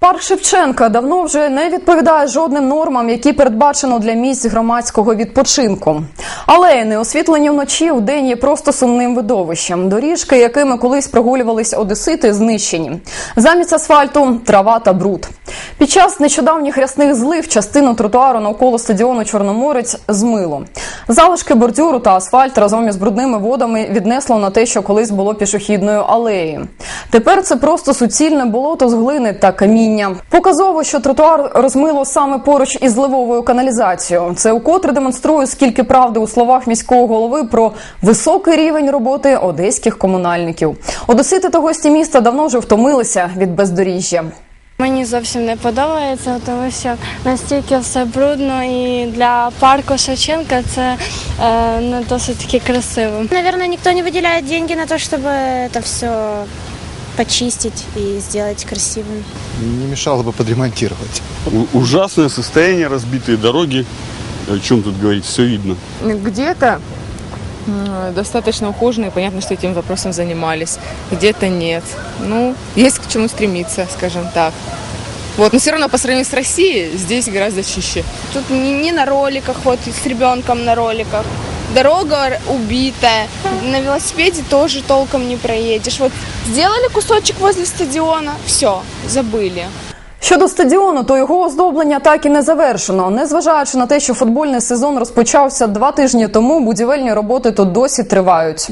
Парк Шевченка давно вже не відповідає жодним нормам, які передбачено для місць громадського відпочинку. Алеї не освітлені вночі у день є просто сумним видовищем. Доріжки, якими колись прогулювались одесити, знищені. Замість асфальту трава та бруд. Під час нещодавніх рясних злив частину тротуару навколо стадіону Чорноморець змило. Залишки бордюру та асфальт разом із брудними водами віднесло на те, що колись було пішохідною алеєю. Тепер це просто суцільне болото з глини та каміння. Показово, що тротуар розмило саме поруч із зливовою каналізацією. Це укотре демонструє, скільки правди у словах міського голови про високий рівень роботи одеських комунальників. Одесити та гості міста давно вже втомилися від бездоріжжя. Мені зовсім не подобається, тому що настільки все брудно і для парку Шевченка це е, не досить таки красиво. Наверное, никто не выделяет деньги на то, чтобы это все почистить и сделать красивым. Не мешало бы подремонтировать. У- Ужасное состояние, разбитые дороги. О чем тут говорить, все видно. Где-то м, достаточно ухоженные, понятно, что этим вопросом занимались, где-то нет. Ну, есть к чему стремиться, скажем так. Вот, но все равно по сравнению с Россией здесь гораздо чище. Тут не, не на роликах, вот с ребенком на роликах. Дорога убитая. На велосипеде тоже толком не проедешь. Вот сделали кусочек возле стадиона, все, забыли. Щодо стадіону, то його оздоблення так і не завершено. Незважаючи на те, що футбольний сезон розпочався два тижні тому, будівельні роботи тут досі тривають.